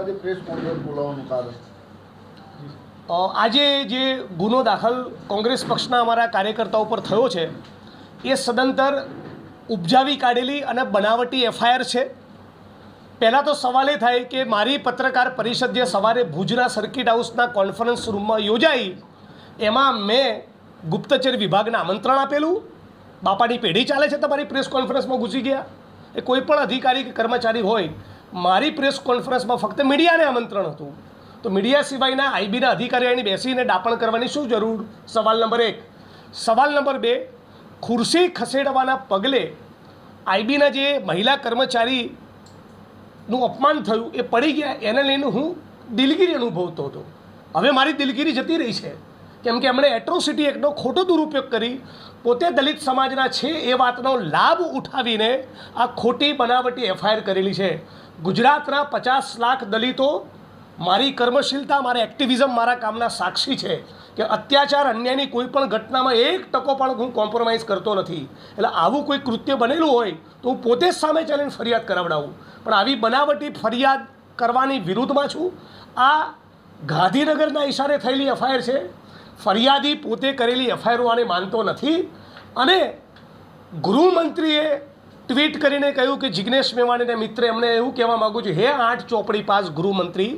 આજે press conference બોલાવવાનું કારણ? આજે જે ગુનો દાખલ કોંગ્રેસ પક્ષના અમારા કાર્યકર્તાઓ પર થયો છે, એ સદંતર ઉપજાવી કાઢેલી અને બનાવટી એફઆઈઆર છે. પહેલાં તો સવાલ એ થાય કે મારી પત્રકાર પરિષદ જે સવારે ભુજના સર્કિટ હાઉસના કોન્ફરન્સ રૂમમાં યોજાઈ, એમાં મેં ગુપ્તચર વિભાગને આમંત્રણ આપેલું. બાપાની પેઢી ચાલે છે તમારી પ્રેસ કોન્ફરન્સમાં ઘૂસી ગયા. એ કોઈ પણ અધિકારી કે કર્મચારી હોય મારી પ્રેસ કોન્ફરન્સમાં ફક્ત મીડિયાને આમંત્રણ હતું. તો મીડિયા સિવાયના આઈબીના અધિકારીઓની બેસીને ડાપણ કરવાની શું જરૂર? સવાલ નંબર એક. સવાલ નંબર બે. ખુરશી ખસેડવાના પગલે આઈબીના જે મહિલા કર્મચારીનું અપમાન થયું એ પડી ગયા. એને લઈને હું દિલગીરી અનુભવતો હતો. હવે મારી દિલગીરી જતી રહી છે. કેમ કે એમણે એટ્રોસિટી એક્ટનો ખોટો દુરુપયોગ કરી, પોતે દલિત સમાજના છે એ વાતનો લાભ ઉઠાવીને આ ખોટી બનાવટી એફઆઈઆર કરેલી છે. ગુજરાતના પચાસ લાખ દલિતો મારી કર્મશીલતા, મારા એક્ટિવિઝમ મારા કામના સાક્ષી છે કે અત્યાચાર, અન્યાયની કોઈ પણ ઘટનામાં એક ટકો પણ હું કોમ્પ્રોમાઇઝ કરતો નથી. એટલે આવું કોઈ કૃત્ય બનેલું હોય તો હું પોતે જ સામે ચાલીને ફરિયાદ કરાવડાવું. પણ આવી બનાવટી ફરિયાદ કરવાની વિરુદ્ધમાં છું. આ ગાંધીનગરના ઈશારે થયેલી એફઆઈઆર છે. ફરિયાદી પોતે કરેલી એફઆઈઆર આને માનતો નથી. અને ગૃહમંત્રીએ ટ્વીટ કરીને કહ્યું કે જિગ્નેશ મેવાણીને મિત્રે એમને એવું કહેવા માગું છું, હે આઠ ચોપડી પાસ ગૃહમંત્રી,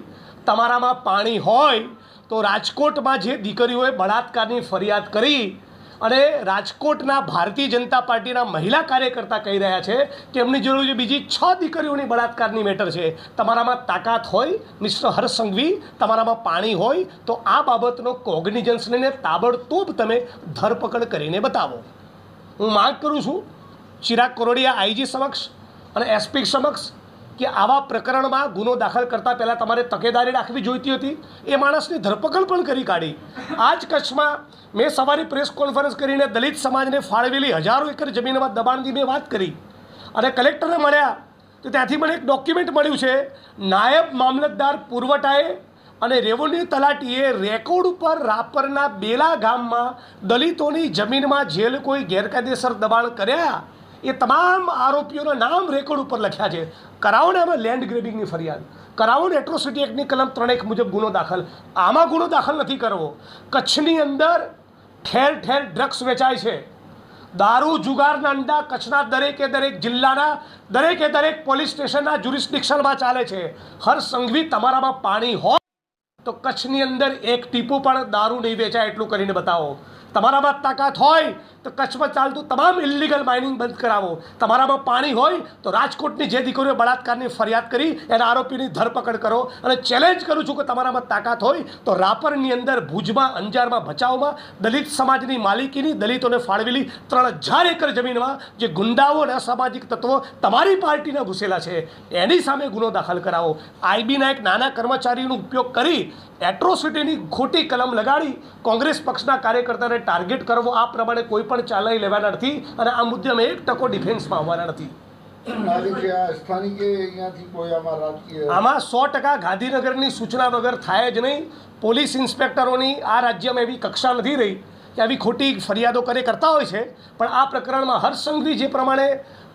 તમારામાં પાણી હોય તો રાજકોટમાં જે દીકરીઓએ બળાત્કારની ફરિયાદ કરી અને રાજકોટના ભારતીય જનતા પાર્ટીના મહિલા કાર્યકર્તા કહી રહ્યા છે કે એમની જરૂર છે બીજી છ દીકરીઓની બળાત્કારની મેટર છે. તમારામાં તાકાત હોય, મિસ્ટર હર્ષ સંઘવી, તમારામાં પાણી હોય, તો આ બાબતનો કોગ્નિજન્સ લઈને તાબડતોબ તમે ધરપકડ કરીને બતાવો. હું માંગ કરું છું, ચિરાગ કોરોડિયા આઈજી સમક્ષ અને એસપી સમક્ષ કે આવા પ્રકરણમાં ગુનો દાખલ કરતાં પહેલાં તમારે તકેદારી રાખવી જોઈતી હતી? એ માણસની ધરપકડ પણ કરી કાઢી. આ જ કચ્છમાં મેં સવારે પ્રેસ કોન્ફરન્સ કરીને દલિત સમાજને ફાળવેલી હજારો એકર જમીનમાં દબાણની મેં વાત કરી. અને કલેક્ટરને મળ્યા તો ત્યાંથી મને એક ડોક્યુમેન્ટ મળ્યું છે. નાયબ મામલતદાર પુરવઠાએ અને રેવન્યુ તલાટીએ રેકોર્ડ ઉપર રાપરના બેલા ગામમાં દલિતોની જમીનમાં જે લોકોએ ગેરકાયદેસર દબાણ કર્યા? એ તમામ આરોપીઓના નામ રેકોર્ડ ઉપર લખ્યા છે. કરાવો ને આમાં લેન્ડ ગ્રેબિંગની ફરિયાદ. કરાવો એટ્રોસિટી એક્ટની કલમ ત્રણ એક મુજબ ગુનો દાખલ. આમાં ગુનો દાખલ નથી કરવો. કચ્છની અંદર ઠેર ઠેર ડ્રગ્સ વેચાય છે. દારૂ, જુગારના અંડા, કચ્છના દરેકે દરેક જિલ્લાના, દરેકે દરેક પોલીસ સ્ટેશનના જ્યુરિસ્ડિક્શનમાં ચાલે છે. હર સંઘવી તમારામાં પાણી હોય તો કચ્છની અંદર એક ટીપું પણ દારૂ નહીં વેચાય એટલું કરીને બતાવો. તમારામાં તાકાત હોય તો કચ્છમાં ચાલતું તમામ ઇલિગલ માઇનિંગ બંધ કરાવો. તમારામાં પાણી હોય તો રાજકોટની જે દીકરીઓ બળાત્કારની ફરિયાદ કરી, એના આરોપીની ધરપકડ કરો અને ચેલેન્જ કરું છું કે તમારામાં તાકાત હોય તો રાપરની અંદર ભુજમાં, અંજારમાં, ભચાઉમાં દલિત સમાજની માલિકીની દલિતોને ફાળવેલી ત્રણ હજાર એકર જમીનમાં જે ગુંડાઓ અને અસામાજિક તત્વો તમારી પાર્ટીના ઘૂસેલા છે, એની સામે ગુનો દાખલ કરાવો. આઈબીના એક નાના કર્મચારીનો ઉપયોગ કરી એટ્રોસિટીની ખોટી કલમ લગાડી કોંગ્રેસ પક્ષના કાર્યકર્તાને ટાર્ગેટ કરવો આ પ્રમાણે કોઈ પણ ચાલાઈ લેવાના નથી અને આ મુદ્દે અમે એક ટકો ડિફેન્સમાં આવવાના નથી. આમાં સો ટકા ગાંધીનગરની સૂચના વગર થાય જ નહીં. પોલીસ ઇન્સ્પેક્ટરોની આ રાજ્યમાં એવી કક્ષા નથી રહી. કે આવી ખોટી ફરિયાદો કરે કરતા હોય છે પણ આ પ્રકરણમાં હર્ષ સંઘવી જે પ્રમાણે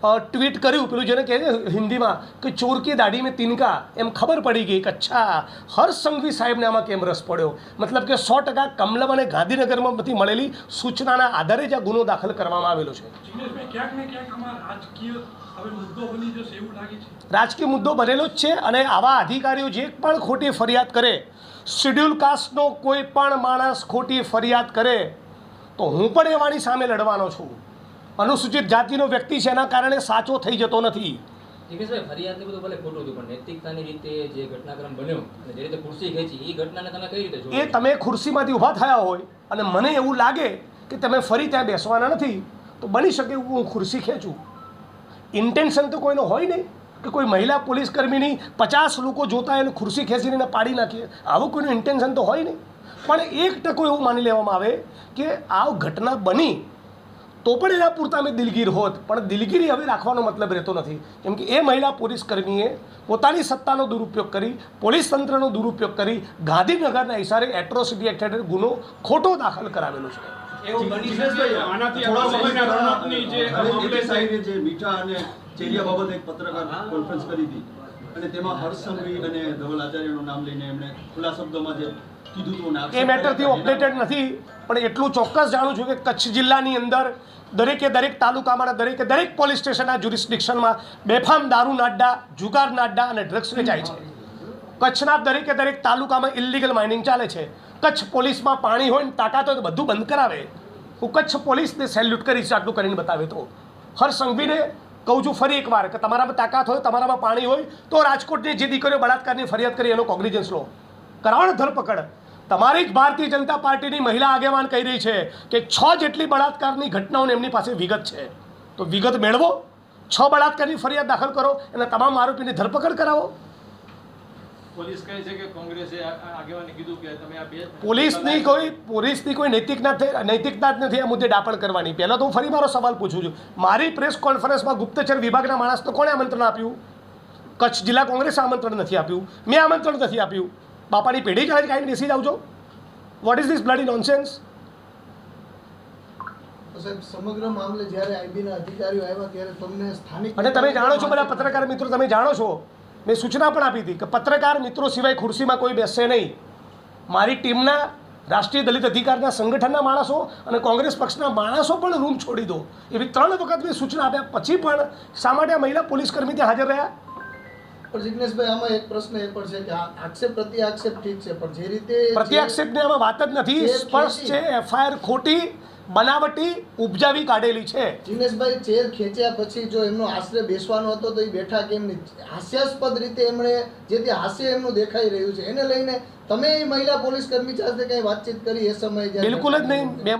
ટ્વીટ કર્યું પેલું જેને કહે છે હિન્દીમાં કે ચોર કે દાઢી મેં તિનકા એમ ખબર પડી ગઈ કે અચ્છા હર્ષ સંઘવી સાહેબને આમાં કેમ રસ પડ્યો? મતલબ કે સો ટકા કમલમ અને ગાંધીનગરમાં બધી મળેલી સૂચનાના આધારે જ આ ગુનો દાખલ કરવામાં આવેલો છે. રાજકીય મુદ્દો બનેલો જ છે અને આવા અધિકારીઓ જે પણ ખોટી ફરિયાદ કરે શિડ્યુલ કાસ્ટનો કોઈ પણ માણસ ખોટી ફરિયાદ કરે તો હું પણ એ વાણી સામે લડવાનો છું. અનુસૂચિત જાતિનો વ્યક્તિ છે એના કારણે સાચો થઈ જતો નથી. જિગ્નેશભાઈ ફરિયાદ બધું ભલે ખોટું હતું પણ નૈતિકતાની રીતે જે ઘટનાક્રમ બન્યો અને જે રીતે ખુરશી ખેંચી એ ઘટનાને તમે કઈ રીતે એ તમે ખુરશીમાંથી ઊભા થયા હોય અને મને એવું લાગે કે તમે ફરી ત્યાં બેસવાના નથી તો બની શકે એવું હું ખુરશી ખેંચું. ઇન્ટેન્શન તો કોઈનો હોય નહીં કે કોઈ મહિલા પોલીસ કર્મીની પચાસ લોકો જોતા એને ખુરશી ખેંચીને પાડી નાખીએ. આવું કોઈનું ઇન્ટેન્શન તો હોય નહીં. પણ એક ટકો એવું માની લેવામાં આવે કે આ ઘટના બની તો પણ એના પૂરતા અમે દિલગીર હોત. પણ દિલગીરી હવે રાખવાનો મતલબ રહેતો નથી. કેમ કે એ મહિલા પોલીસકર્મીએ પોતાની સત્તાનો દુરુપયોગ કરી પોલીસ તંત્રનો દુરુપયોગ કરી ગાંધીનગરના ઇશારે એટ્રોસિટી એક્ટ હેઠળ ગુનો ખોટો દાખલ કરાવેલો છે. એવું બની શકે આનાથી થોડા આપણા સમયના રણપની જે સમયના રણપની સાહેબે જે મીઠા અને ચેરિયા બાબતે એક પત્રકાર કોન્ફરન્સ કરી હતી. અને તેમાં હર્ષ સંઘવી અને ધવલ આચાર્યનું નામ લઈને એમણે ખુલ્લા શબ્દોમાં જે કીધું હતું એ મેટરથી અપડેટેડ નથી પણ એટલું ચોક્કસ જાણું છું કે કચ્છ જિલ્લાની અંદર દરેકે દરેક તાલુકામાં દરેકે દરેક પોલીસ સ્ટેશનના જ્યુરિસ્ડિક્શનમાં બેફામ દારૂ નાડ્ડા જુગાર નાડ્ડા અને ડ્રગ્સ વેચાય છે. કચ્છના દરેકે દરેક તાલુકામાં ઇલિગલ માઇનિંગ ચાલે છે. કચ્છ પોલીસમાં પાણી હોય ને તાકાત હોય તો બધું બંધ કરાવે. હું કચ્છ પોલીસને સેલ્યુટ કરીશ આટલું કરીને બતાવે તો. હર સંઘવીને કહું છું ફરી એકવાર કે તમારામાં તાકાત હોય, તમારામાં પાણી હોય, તો રાજકોટની જે દીકરીઓ બળાત્કારની ફરિયાદ કરી, એનો કોગ્નિજન્સ લો. કરાવો ને ધરપકડ. તમારી જ ભારતીય જનતા પાર્ટીની મહિલા આગેવાન કહી રહી છે કે છ જેટલી બળાત્કારની ઘટનાઓને એમની પાસે વિગત છે. તો વિગત મેળવો. છ બળાત્કારની ફરિયાદ દાખલ કરો. અને તમામ આરોપીની ધરપકડ કરાવો. પોલીસ કહે છે કે કોંગ્રેસે આ- આ આગેવાને કીધું કે તમે આ બે પોલીસની કોઈ પોલીસની કોઈ નૈતિકતા નથી નૈતિકતા જ નથી આ મુદ્દે ડાપણ કરવાની. પહેલાં તો હું ફરી મારો સવાલ પૂછું છું. મારી પ્રેસ કોન્ફરન્સમાં ગુપ્તચર વિભાગના માણસને કોણે આમંત્રણ આપ્યું? કચ્છ જિલ્લા કોંગ્રેસે આમંત્રણ નથી આપ્યું. મેં આમંત્રણ નથી આપ્યું. બાપાની પેઢી ચાલે કાંઈ બેસી જાવ છો. What is this bloody nonsense તો સાહેબ સમગ્ર મામલે જ્યારે આઈબીના અધિકારીઓ આવ્યા ત્યારે તમને સ્થાનિક અને તમે જાણો છો બધા પત્રકાર મિત્રો તમે જાણો છો મેં સૂચના પણ આપી હતી કે પત્રકાર મિત્રો સિવાય ખુરશીમાં કોઈ બેસશે નહીં. મારી ટીમના રાષ્ટ્રીય દલિત અધિકારના સંગઠનના માણસો અને કોંગ્રેસ પક્ષના માણસો પણ રૂમ છોડી દો. એવી ત્રણ વખત મેં સૂચના આપ્યા. પછી પણ શા માટે આ મહિલા પોલીસ કર્મી ત્યાં હાજર રહ્યા? પણ જિગ્નેશભાઈ આમાં એક પ્રશ્ન એ પણ છે કે આક્ષેપ પ્રતિ આક્ષેપ ઠીક છે પણ જે રીતે પ્રત્યાક્ષેપની આમાં વાત જ નથી. સ્પષ્ટ છે એફઆઈઆર ખોટી. બનાવટી ઉપજાવી કાઢેલી છે. જિગ્નેશભાઈ ચેર ખેંચ્યા પછી જો એમનો આશરે બેસવાનો હતો તો એ બેઠા કેમ નહીં? હાસ્યાસ્પદ રીતે એમણે જે તે હાસ્ય એમનું દેખાઈ રહ્યું છે એને લઈને તમે મહિલા પોલીસ કર્મી સાથે કઈ વાતચીત કરી એ સમયે બિલકુલ જ નહીં.